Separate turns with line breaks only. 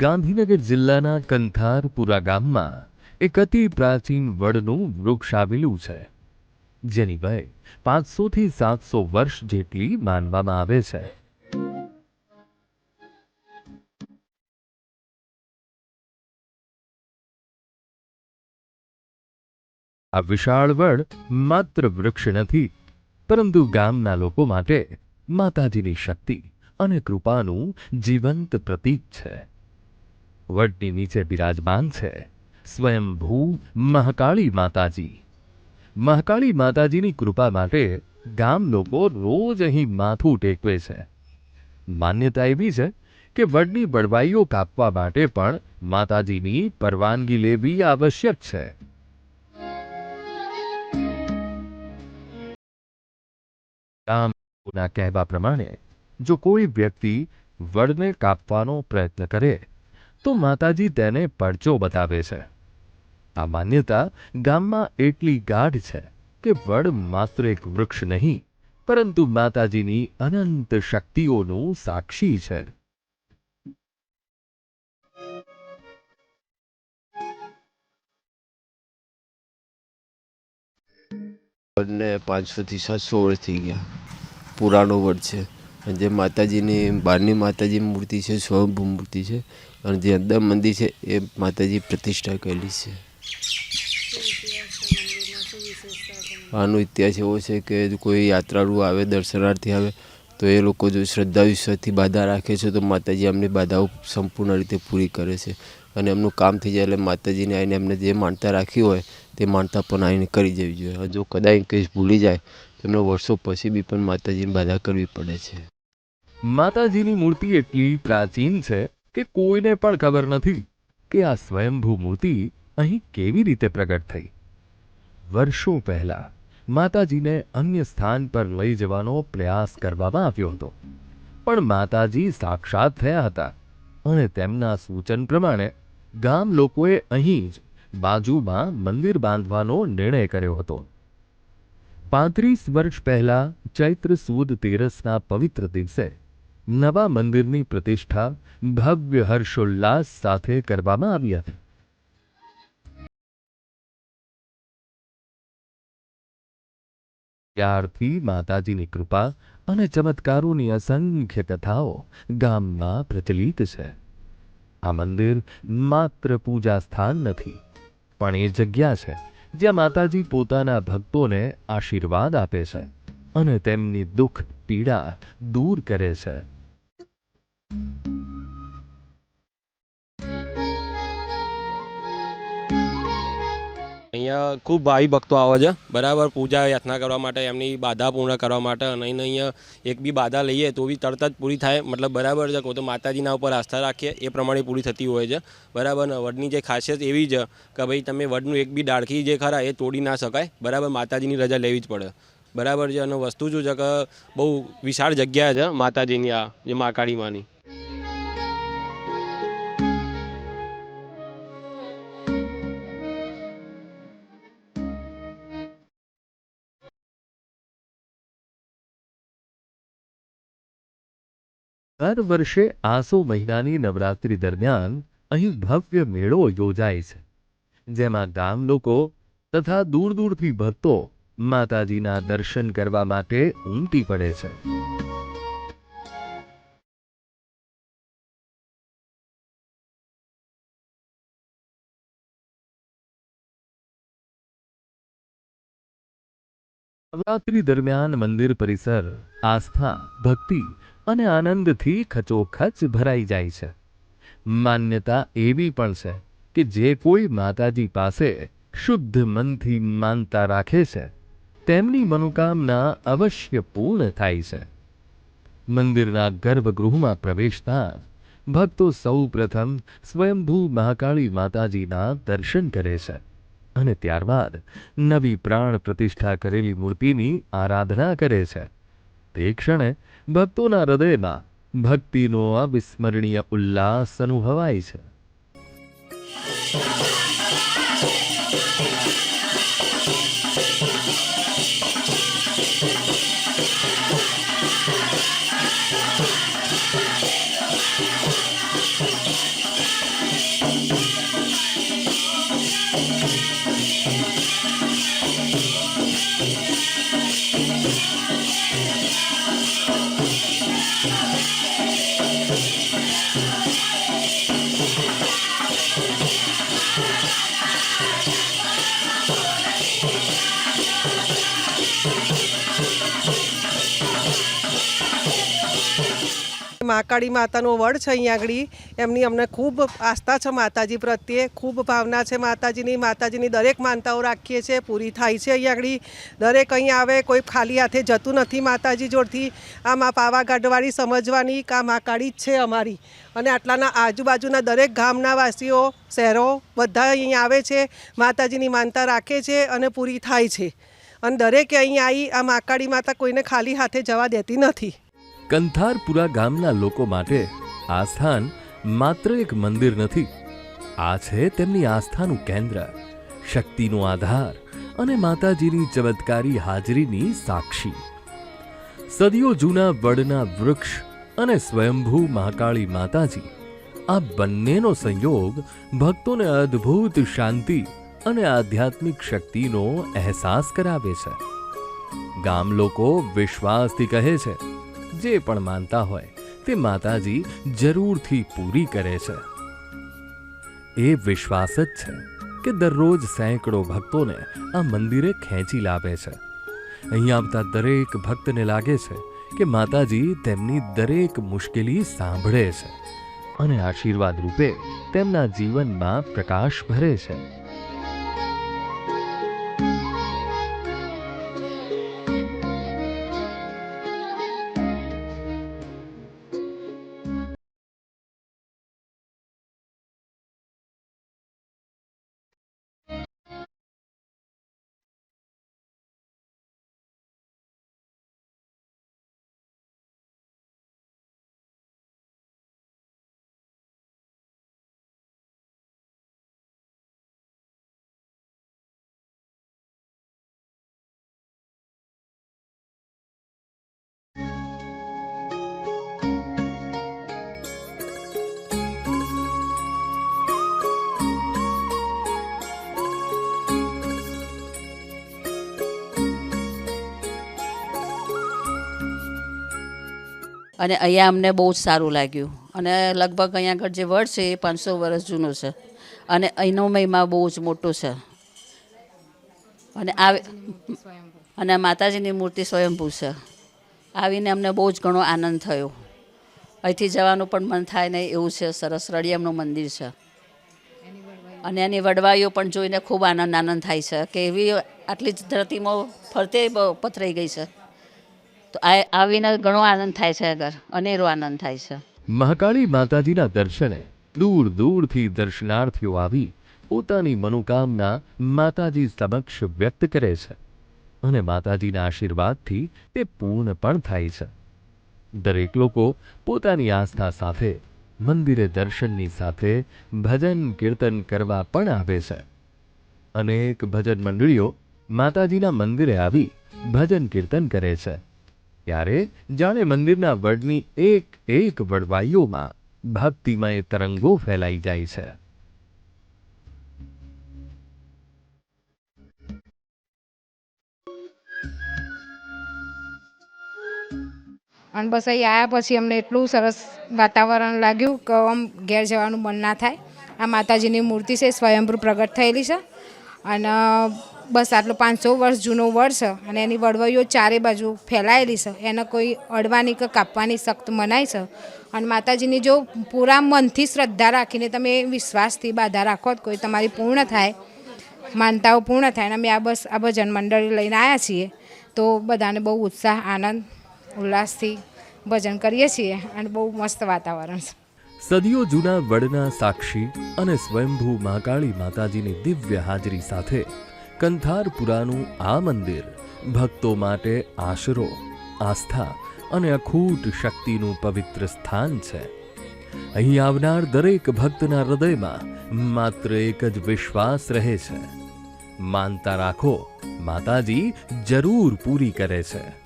ગાંધીનગર જિલ્લાના કંથારપુરા ગામમાં એક અતિ પ્રાચીન વડનું વૃક્ષ આવેલું છે, જેની વય પાંચસોથી સાતસો વર્ષ જેટલી માનવામાં આવે છે. આ વિશાળ વડ માત્ર વૃક્ષ નથી, પરંતુ ગામના લોકો માટે માતાજીની શક્તિ અને કૃપાનું જીવંત પ્રતીક છે. વડની નીચે બિરાજમાન છે. સ્વયંભૂ મહાકાળી માતાજી. મહાકાળી માતાજીની કૃપા માટે ગામ લોકો રોજ અહીં માથું ટેકવે છે. માન્યતા એવી છે કે વડની બળવાઈઓ કાપવા માટે પણ માતાજીની પરવાનગી લેવી આવશ્યક છે. ગામના કહેવા પ્રમાણે, જો કોઈ વ્યક્તિ વડને કાપવાનો પ્રયત્ન કરે તો માતાજી તેને પરચો બતાવે છે. આ માન્યતા ગામમાં એટલી ગાઢ છે કે વડ માત્ર એક વૃક્ષ નહીં, પરંતુ માતાજીની અનંત શક્તિઓનું સાક્ષી છે.
વડને પાંચસોથી સાતસો વર્ષ થઈ ગયા. પુરાણો વડ છે. જે માતાજીની બહારની માતાજી મૂર્તિ છે, સ્વયંભૂ મૂર્તિ છે અને જે અંદર મંદિર છે, એ માતાજી પ્રતિષ્ઠા કરેલી છે. આનો ઇતિહાસ એવો છે કે કોઈ યાત્રાળુ આવે, દર્શનાર્થી આવે, તો એ લોકો જો શ્રદ્ધા વિશ્વાસથી બાધા રાખે છે, તો માતાજી એમની બાધાઓ સંપૂર્ણ રીતે પૂરી કરે છે. અને એમનું કામ થઈ જાય એટલે માતાજીને આવીને એમને જે માનતા રાખી હોય, તે માનતા પણ આવીને કરી જવી જોઈએ. જો કદાચ કંઈ ભૂલી જાય, તો એમને વર્ષો પછી બી પણ માતાજીની બાધા કરવી પડે છે.
માતાજીની મૂર્તિ એટલી પ્રાચીન છે કે કોઈને પણ ખબર નથી કે આ સ્વયંભૂ મૂર્તિ અહીં કેવી રીતે પ્રગટ થઈ. વર્ષો પહેલા માતાજીને અન્ય સ્થાન પર લઈ જવાનો પ્રયાસ કરવામાં આવ્યો હતો. પણ માતાજી સાક્ષાત થયા હતા અને તેમના સૂચન પ્રમાણે ગામ લોકોએ અહીં જ બાજુમાં મંદિર બાંધવાનો નિર્ણય કર્યો હતો. પાંત્રીસ વર્ષ પહેલા ચૈત્ર સુદ તેરસના પવિત્ર દિવસે નવા મંદિરની પ્રતિષ્ઠા ભવ્ય હર્ષોલ્લાસ સાથે કરવામાં આવી હતી. ત્યારથી માતાજીની કૃપા અને ચમત્કારોની અસંખ્ય કથાઓ ગામમાં પ્રચલિત છે. આ મંદિર માત્ર પૂજા સ્થાન નથી, પણ એ જગ્યા છે જ્યાં માતાજી પોતાના ભક્તોને આશીર્વાદ આપે છે અને તેમની દુઃખ, પીડા દૂર કરે છે.
અહીંયા ખૂબ ભાવિ ભક્તો આવે છે. બરાબર, પૂજા યાચના કરવા માટે, એમની બાધા પૂર્ણ કરવા માટે, અને અહીં અહીંયા એક બી બાધા લઈએ તો બી તરત જ પૂરી થાય. મતલબ બરાબર છે, કોઈ તો માતાજીના ઉપર આસ્થા રાખીએ, એ પ્રમાણે પૂરી થતી હોય છે. બરાબર વડની જે ખાસિયત એવી છે કે ભાઈ તમે વડનું એક બી ડાળખી જે ખરા એ તોડી ના શકાય. બરાબર, માતાજીની રજા લેવી જ પડે. બરાબર છે, અને વસ્તુ શું છે કે બહુ વિશાળ જગ્યા છે માતાજીની આ, જે મહાકાળી માની
દર વર્ષે આસો મહિનાની નવરાત્રિ દરમિયાન અહીં ભવ્ય મેળો યોજાય છે, જેમાં ગામ લોકો તથા દૂર દૂરથી ભક્તો માતાજીના દર્શન કરવા માટે ઉમટી પડે છે. નવરાત્રિ દરમિયાન મંદિર પરિસર, આસ્થા, ભક્તિ અને આનંદથી ખચોખચ ભરાઈ જાય છે. માન્યતા એવી પણ છે કે જે કોઈ માતાજી પાસે શુદ્ધ મનથી માનતા રાખે છે, તેમની મનોકામના અવશ્ય પૂર્ણ થાય છે. મંદિરના ગર્ભગૃહમાં પ્રવેશતા ભક્તો સૌ પ્રથમ સ્વયંભૂ મહાકાળી માતાજીના દર્શન કરે છે અને ત્યારબાદ નવી પ્રાણ પ્રતિષ્ઠા કરેલી મૂર્તિની આરાધના કરે છે. તે ક્ષણે ભક્તોના હૃદયમાં ભક્તિનો અવિસ્મરણીય ઉલ્લાસ અનુભવાય છે.
મહાકાળી માતાનો વડ છે અહીંયા આગળ. એમની અમને ખૂબ આસ્થા છે માતાજી પ્રત્યે. ખૂબ ભાવના છે માતાજીની. માતાજીની દરેક માનતાઓ રાખીએ છીએ. પૂરી થાય છે અહીંયા આગળ. દરેક અહીં આવે, કોઈ ખાલી હાથે જતું નથી માતાજી જોડથી. આ મા પાવાગઢવાળી સમજવાની કા મહાકાળી જ છે અમારી. અને આટલાના આજુબાજુના દરેક ગામના વાસીઓ, શહેરો બધા અહીં આવે છે, માતાજીની માનતા રાખે છે અને પૂરી થાય છે. અને દરેકે અહીં આવી આ મહાકાળી માતા કોઈને ખાલી હાથે જવા દેતી નથી.
કંથારપુરા ગામના લોકો માટે આ સ્થાન માત્ર એક મંદિર નથી. આ છે તેમની આસ્થાનું કેન્દ્ર. શક્તિનો આધાર અને માતાજીની ચમત્કારી હાજરીની સાક્ષી. સદીઓ જૂના વડના વૃક્ષ અને સ્વયંભૂ મહાકાળી માતાજી, આ બંનેનો સંયોગ ભક્તોને અદ્ભુત શાંતિ અને આધ્યાત્મિક શક્તિનો અહેસાસ કરાવે છે. ગામ લોકો વિશ્વાસથી કહે છે જે પણ માનતા હોય તે માતાજી જરૂરથી પૂરી કરે છે. એ વિશ્વાસ જ છે કે દરરોજ સેંકડો ભક્તોને આ મંદિરે ખેંચી લાવે છે. અહીં આવતા દરેક ભક્તને લાગે છે કે માતાજી તેમની દરેક મુશ્કેલી સાંભળે છે અને આશીર્વાદ રૂપે તેમના જીવનમાં પ્રકાશ ભરે છે.
અને અહીંયા અમને બહુ જ સારું લાગ્યું. અને લગભગ અહીંયા આગળ જે વડ છે એ પાંચસો વર્ષ જૂનો છે. અને અહીંનો મહિમા બહુ જ મોટો છે. અને આ અને માતાજીની મૂર્તિ સ્વયંભૂ છે. આવીને અમને બહુ જ ઘણો આનંદ થયો. અહીંથી જવાનું પણ મન થાય નહીં એવું છે. સરસ રળિયમનું મંદિર છે. અને એની વડવાઈઓ પણ જોઈને ખૂબ આનંદ આનંદ થાય છે. કે એવી આટલી જ ધરતીમાં ફરતે પથરાઈ ગઈ છે. તો ઘણો આનંદ થાય છે આગળ અનેરો આનંદ થાય છે.
મહાકાળી માતાજીના દર્શને દૂર દૂરથી દર્શનાર્થીઓ આવી પોતાની મનોકામના માતાજી સમક્ષ વ્યક્ત કરે છે અને માતાજીના આશીર્વાદથી તે પૂર્ણ પણ થાય છે. દરેક લોકો પોતાની આસ્થા સાથે, મંદિરે દર્શનની સાથે ભજન કીર્તન કરવા પણ આવે છે. અનેક ભજન મંડળીઓ માતાજીના મંદિરે આવી ભજન કીર્તન કરે છે. ત્યારે જાણે મંદિરના વડની એક એક વડવાઈઓમાં ભક્તિમય તરંગો ફેલાઈ જાય છે.
અને બસ અહીં આવ્યા પછી અમને એટલું સરસ વાતાવરણ લાગ્યું કે આમ ઘેર જવાનું મન ના થાય. આ માતાજીની મૂર્તિ છે સ્વયંભૂ પ્રગટ થયેલી છે. અને બસ આટલો પાંચસો વર્ષ, જૂનો વડ છે અને એની વડવાઈઓ ચારે બાજુ ફેલાયેલી છે. એને કોઈ અડવાની કે કાપવાની સખ્ત મનાય છે. અને માતાજીની જો પૂરા મનથી શ્રદ્ધા રાખીને તમે વિશ્વાસથી બાધા રાખો કોઈ તમારી પૂર્ણ થાય, માનતાઓ પૂર્ણ થાય અને અમે આ બસ, આ ભજન મંડળી લઈને આવ્યા છીએ. તો બધાને બહુ ઉત્સાહ, આનંદ, ઉલ્લાસથી ભજન કરીએ છીએ અને બહુ મસ્ત વાતાવરણ છે.
સદીઓ જૂના વડના સાક્ષી અને સ્વયંભૂ મહાકાળી માતાજીની દિવ્ય હાજરી સાથે કંથારપુરાનું આ મંદિર ભક્તો માટે આશરો, આસ્થા અને અખૂટ શક્તિનું પવિત્ર સ્થાન છે. અહીં આવનાર દરેક ભક્તના હૃદયમાં માત્ર એક જ વિશ્વાસ રહે છે. માનતા રાખો, માતાજી જરૂર પૂરી કરે છે.